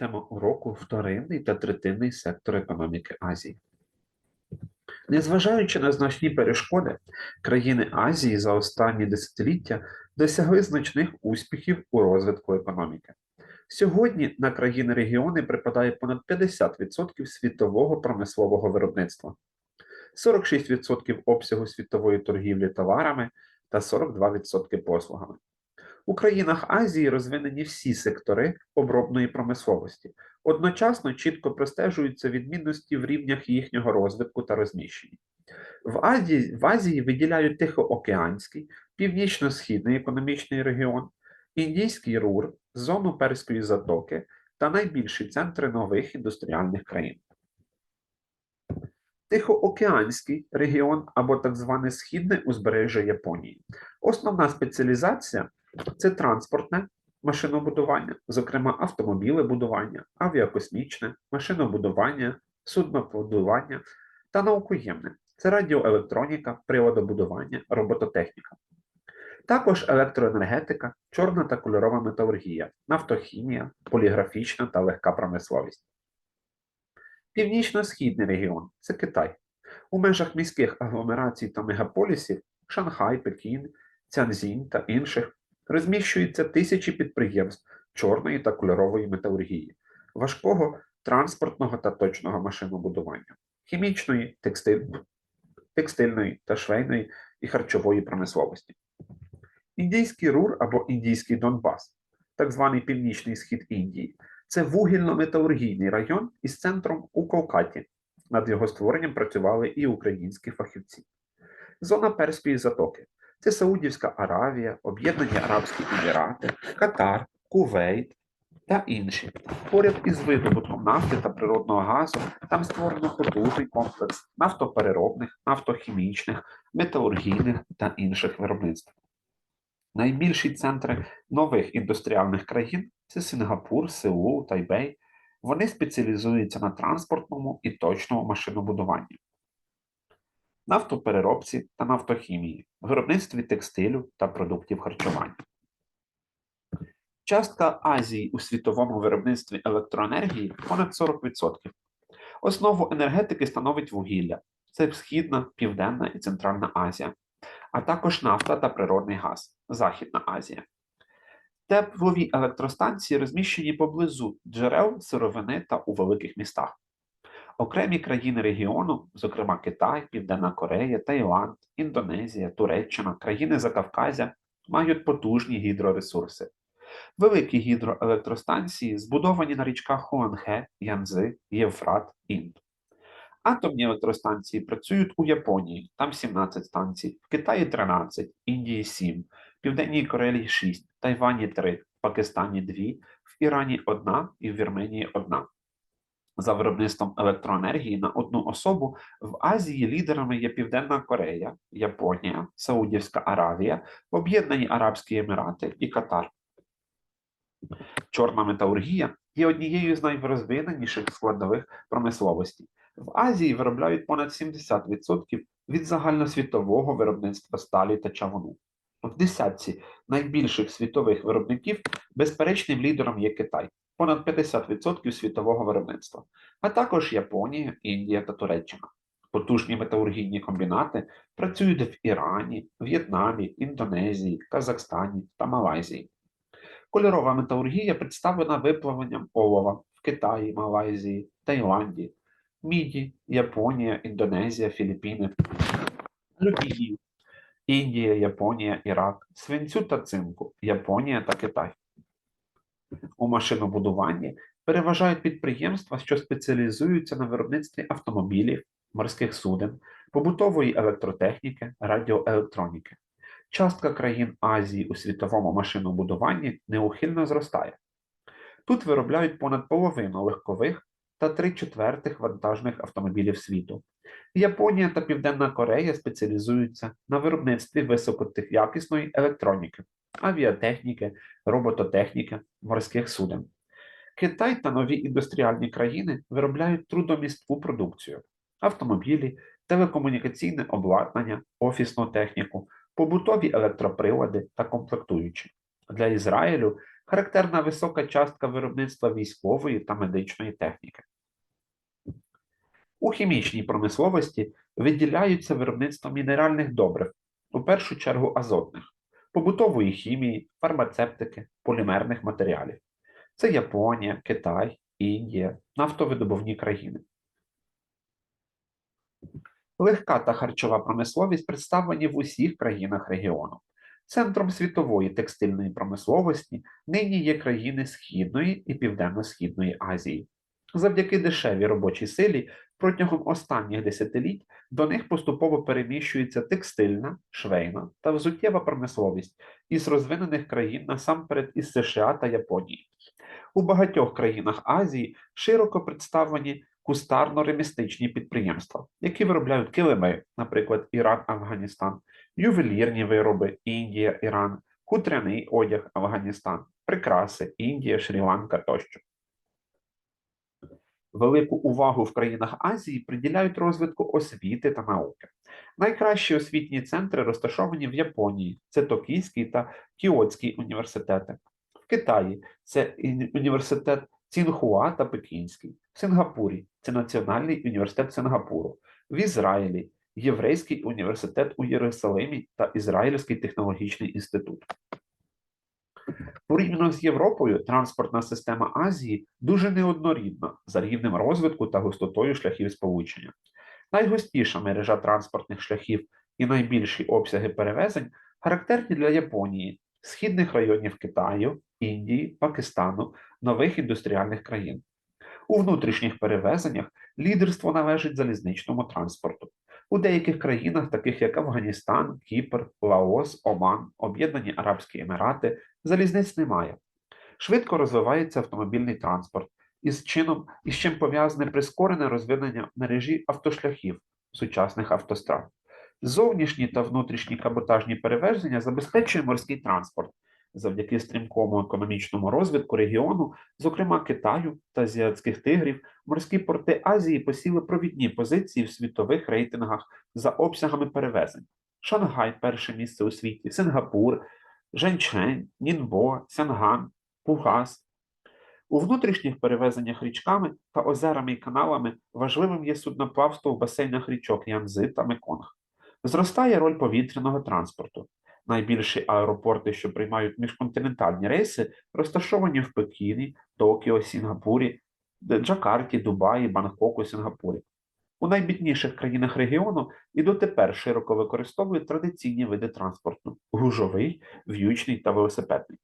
Тема уроку вторинний та третинний сектор економіки Азії. Незважаючи на значні перешкоди, країни Азії за останні десятиліття досягли значних успіхів у розвитку економіки. Сьогодні на країни регіони припадає понад 50% світового промислового виробництва, 46% обсягу світової торгівлі товарами та 42% послугами. У країнах Азії розвинені всі сектори обробної промисловості, одночасно чітко простежуються відмінності в рівнях їхнього розвитку та розміщення. В Азії, в Азії виділяють Тихоокеанський, Північно-Східний економічний регіон, Індійський Рур, зону Перської затоки та найбільші центри нових індустріальних країн. Тихоокеанський регіон або так зване східне узбережжя Японії. Основна спеціалізація це транспортне машинобудування, зокрема автомобілебудування, авіакосмічне, машинобудування, суднобудування та наукоємне це радіоелектроніка, приладобудування, робототехніка. Також електроенергетика, чорна та кольорова металургія, нафтохімія, поліграфічна та легка промисловість. Північно-східний регіон це Китай. У межах міських агломерацій та мегаполісів Шанхай, Пекін, Цянзінь та інших розміщуються тисячі підприємств чорної та кольорової металургії, важкого транспортного та точного машинобудування, хімічної, текстиль... текстильної та швейної і харчової промисловості. Індійський Рур або Індійський Донбас, так званий Північний Схід Індії, це вугільно-металургійний район із центром у Колкаті. Над його створенням працювали і українські фахівці. Зона Перської затоки це Саудівська Аравія, Об'єднані Арабські Емірати, Катар, Кувейт та інші. Поряд із видобутком нафти та природного газу там створено потужний комплекс нафтопереробних, нафтохімічних, металургійних та інших виробництв. Найбільші центри нових індустріальних країн це Сингапур, Сеул, Тайбей. Вони спеціалізуються на транспортному і точному машинобудуванні, нафтопереробці та нафтохімії, виробництві текстилю та продуктів харчування. Частка Азії у світовому виробництві електроенергії понад 40%. Основу енергетики становить вугілля це Східна, Південна і Центральна Азія, а також нафта та природний газ Західна Азія. Теплові електростанції розміщені поблизу джерел, сировини та у великих містах. Окремі країни регіону, зокрема Китай, Південна Корея, Таїланд, Індонезія, Туреччина, країни Закавказя, мають потужні гідроресурси. Великі гідроелектростанції збудовані на річках Хуанхе, Янзи, Євфрат, Інд. Атомні електростанції працюють у Японії, там 17 станцій, в Китаї 13, Індії 7, в Південній Кореї 6, Тайвані 3, в Пакистані 2, в Ірані 1 і в Вірменії 1. За виробництвом електроенергії на одну особу в Азії лідерами є Південна Корея, Японія, Саудівська Аравія, Об'єднані Арабські Емірати і Катар. Чорна металургія є однією з найрозвиненіших складових промисловості. В Азії виробляють понад 70% від загальносвітового виробництва сталі та чавуну. В десятці найбільших світових виробників безперечним лідером є Китай, понад 50% світового виробництва, а також Японія, Індія та Туреччина. Потужні металургійні комбінати працюють в Ірані, В'єтнамі, Індонезії, Казахстані та Малайзії. Кольорова металургія представлена виплавленням олова в Китаї, Малайзії, Таїланді, Міді, Японія, Індонезія, Філіппіни, Алюмінію, Індія, Японія, Ірак, свинцю та цинку, Японія та Китай. У машинобудуванні переважають підприємства, що спеціалізуються на виробництві автомобілів, морських суден, побутової електротехніки, радіоелектроніки. Частка країн Азії у світовому машинобудуванні неухильно зростає. Тут виробляють понад половину легкових та три четвертих вантажних автомобілів світу. Японія та Південна Корея спеціалізуються на виробництві високоякісної електроніки, авіатехніки, робототехніки, морських суден. Китай та нові індустріальні країни виробляють трудомістку продукцію, автомобілі, телекомунікаційне обладнання, офісну техніку, побутові електроприлади та комплектуючі. Для Ізраїлю Характерна висока частка виробництва військової та медичної техніки. У хімічній промисловості виділяються виробництво мінеральних добрив, у першу чергу азотних, побутової хімії, фармацевтики, полімерних матеріалів. Це Японія, Китай, Індія, нафтовидобувні країни. Легка та харчова промисловість представлені в усіх країнах регіону. Центром світової текстильної промисловості нині є країни Східної і Південно-Східної Азії. Завдяки дешевій робочій силі протягом останніх десятиліть до них поступово переміщується текстильна, швейна та взуттєва промисловість із розвинених країн насамперед із США та Японії. У багатьох країнах Азії широко представлені кустарно-ремісничні підприємства, які виробляють килими, наприклад, Іран, Афганістан, ювелірні вироби Індія, Іран, хутряний одяг Афганістан, прикраси Індія, Шрі-Ланка тощо. Велику увагу в країнах Азії приділяють розвитку освіти та науки. Найкращі освітні центри розташовані в Японії, це Токійський та Кіотський університети. В Китаї це університет Цінхуа та Пекінський, в Сингапурі це Національний університет Сингапуру, в Ізраїлі Єврейський університет у Єрусалимі та Ізраїльський технологічний інститут. Порівняно з Європою, транспортна система Азії дуже неоднорідна за рівнем розвитку та густотою шляхів сполучення. Найгустіша мережа транспортних шляхів і найбільші обсяги перевезень характерні для Японії, східних районів Китаю, Індії, Пакистану, нових індустріальних країн. У внутрішніх перевезеннях лідерство належить залізничному транспорту. У деяких країнах, таких як Афганістан, Кіпр, Лаос, Оман, Об'єднані Арабські Емірати, залізниць немає. Швидко розвивається автомобільний транспорт, із чином із чим пов'язане прискорене розвинення мережі автошляхів сучасних автострад. Зовнішні та внутрішні каботажні перевезення забезпечує морський транспорт завдяки стрімкому економічному розвитку регіону, зокрема Китаю та азіатських тигрів, морські порти Азії посіли провідні позиції в світових рейтингах за обсягами перевезень. Шангай перше місце у світі, Сингапур, Женчжень, Нінбо, Сянган, Пугас. У внутрішніх перевезеннях річками та озерами і каналами важливим є судноплавство в басейнах річок Янзи та Меконг. Зростає роль повітряного транспорту. Найбільші аеропорти, що приймають міжконтинентальні рейси, розташовані в Пекіні, Токіо, Сінгапурі, Джакарті, Дубаї, Бангкоку, Сінгапурі. У найбідніших країнах регіону і дотепер широко використовують традиційні види транспорту гужовий, в'ючний та велосипедний.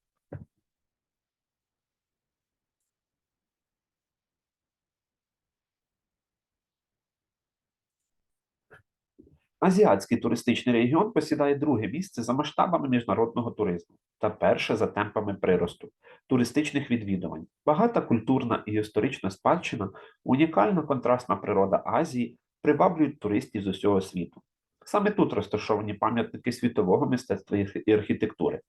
Азіатський туристичний регіон посідає друге місце за масштабами міжнародного туризму та перше за темпами приросту, туристичних відвідувань, багата культурна і історична спадщина, унікальна контрастна природа Азії приваблюють туристів з усього світу. Саме тут розташовані пам'ятники світового мистецтва і архітектури.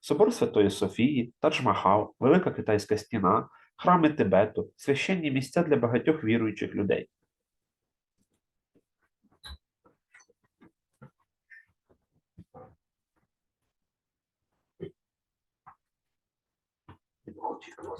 Собор Святої Софії, Тадж-Махал, Велика Китайська стіна, храми Тибету, священні місця для багатьох віруючих людей. motivo